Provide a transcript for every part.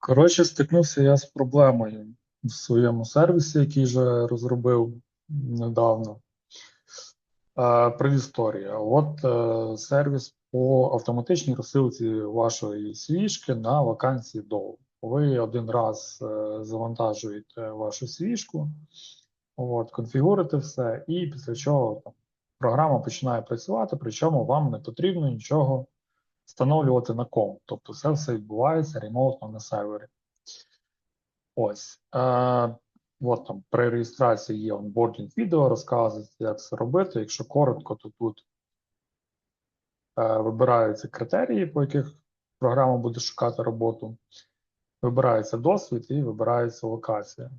Коротше, стикнувся я з проблемою в своєму сервісі, який вже розробив недавно. Е, Предісторія. От е, сервіс по автоматичній розсилці вашої свіжки на вакансії DOW. Ви один раз е, завантажуєте вашу свіжку, от, конфігурите все, і після чого там, програма починає працювати, причому вам не потрібно нічого встановлювати на ком. Тобто це все відбувається ремонтно на сервері. Ось. Е, от там при реєстрації є онбордінг відео, розказується, як це робити. Якщо коротко, то тут е, вибираються критерії, по яких програма буде шукати роботу. Вибирається досвід і вибирається локація.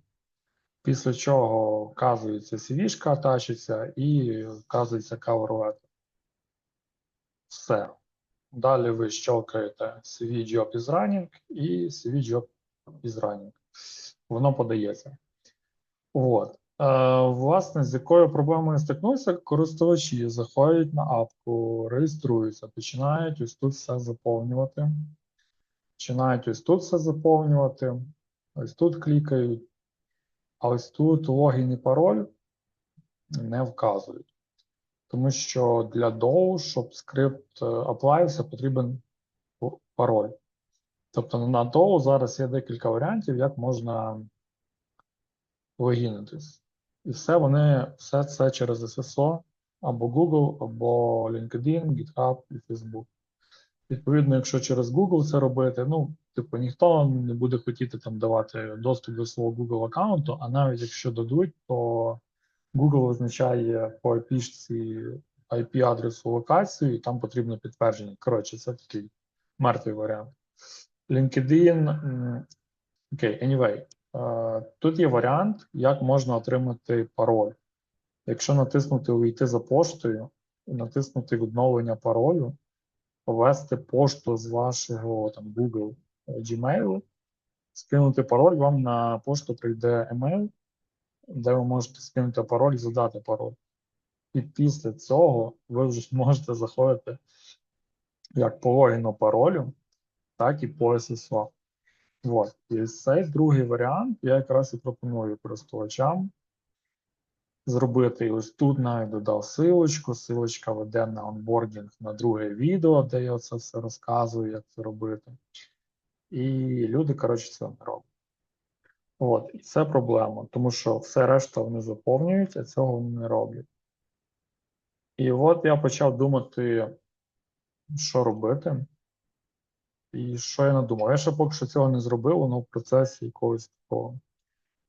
Після чого вказується CV-шка, тачиться і вказується cover letter. Все. Далі ви щелкаєте CV Job is running і CV Job is running. Воно подається. От. Е, власне, з якою проблемою стикнувся, користувачі заходять на апку, реєструються, починають ось тут все заповнювати. Починають ось тут все заповнювати. Ось тут клікають. А ось тут логін і пароль не вказують. Тому що для DOW, щоб скрипт е, потрібен пароль. Тобто на DOW зараз є декілька варіантів, як можна логінитись. І все вони, все це через SSO або Google, або LinkedIn, GitHub і Facebook. Відповідно, якщо через Google це робити, ну, типу, ніхто не буде хотіти там давати доступ до свого Google аккаунту, а навіть якщо дадуть, то Google визначає по IP-шці IP-адресу локацію, і там потрібно підтвердження. Коротше, це такий мертвий варіант. LinkedIn. Окей, anyway. е, Тут є варіант, як можна отримати пароль. Якщо натиснути Увійти за поштою натиснути відновлення паролю, ввести пошту з вашого там, Google е, Gmail, скинути пароль, вам на пошту прийде емейл, де ви можете скинути пароль і задати пароль. І після цього ви вже можете заходити як по логіну паролю, так і по SSO. От. І цей другий варіант я якраз і пропоную користувачам зробити. Ось тут навіть додав силочку. Силочка веде на онбордінг на друге відео, де я це все розказую, як це робити. І люди, коротше, це не роблять. От, і це проблема, тому що все решта вони заповнюють, а цього вони не роблять. І от я почав думати, що робити. І що я надумав? Я ще поки що цього не зробив, воно в процесі якогось такого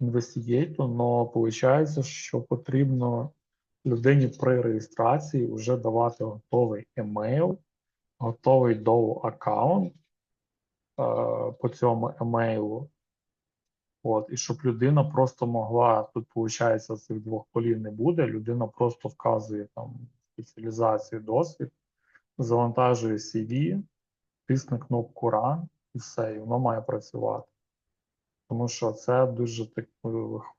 інвестигейту, але виходить, що потрібно людині при реєстрації вже давати готовий емейл, готовий до аккаунт е, по цьому емейлу. От, і щоб людина просто могла, тут, виходить, цих двох полів не буде, людина просто вказує там спеціалізацію, досвід, завантажує CV, тисне кнопку Run і все, і воно має працювати. Тому що це дуже так е,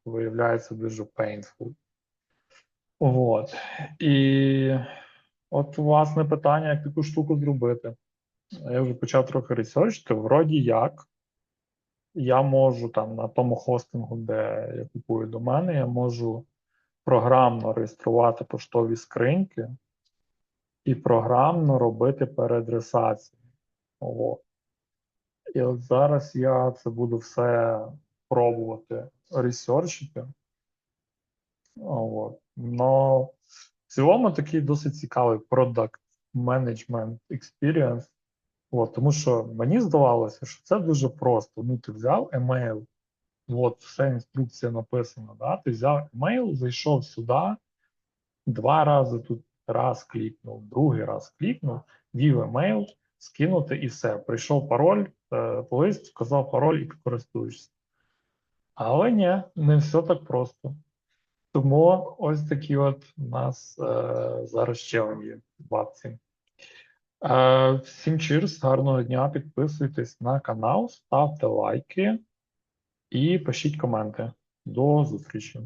виявляється дуже painful. От. І от власне питання, як таку штуку зробити. Я вже почав трохи ресерчити, вроді як. Я можу там на тому хостингу, де я купую домени, я можу програмно реєструвати поштові скриньки і програмно робити переадресацію. От. І от зараз я це буду все пробувати ресерчити. От. Но в цілому такий досить цікавий product management experience. От, тому що мені здавалося, що це дуже просто. Ну, ти взяв емейл, от вся інструкція написана, да? ти взяв емейл, зайшов сюди, два рази тут раз клікнув, другий раз клікнув, ввів емейл, скинути і все. Прийшов пароль, е, лист, сказав пароль і користуєшся. Але ні, не все так просто. Тому ось такі от у нас е, зараз ще є бабці. Е, всім чирс, гарного дня, підписуйтесь на канал, ставте лайки і пишіть коменти. До зустрічі!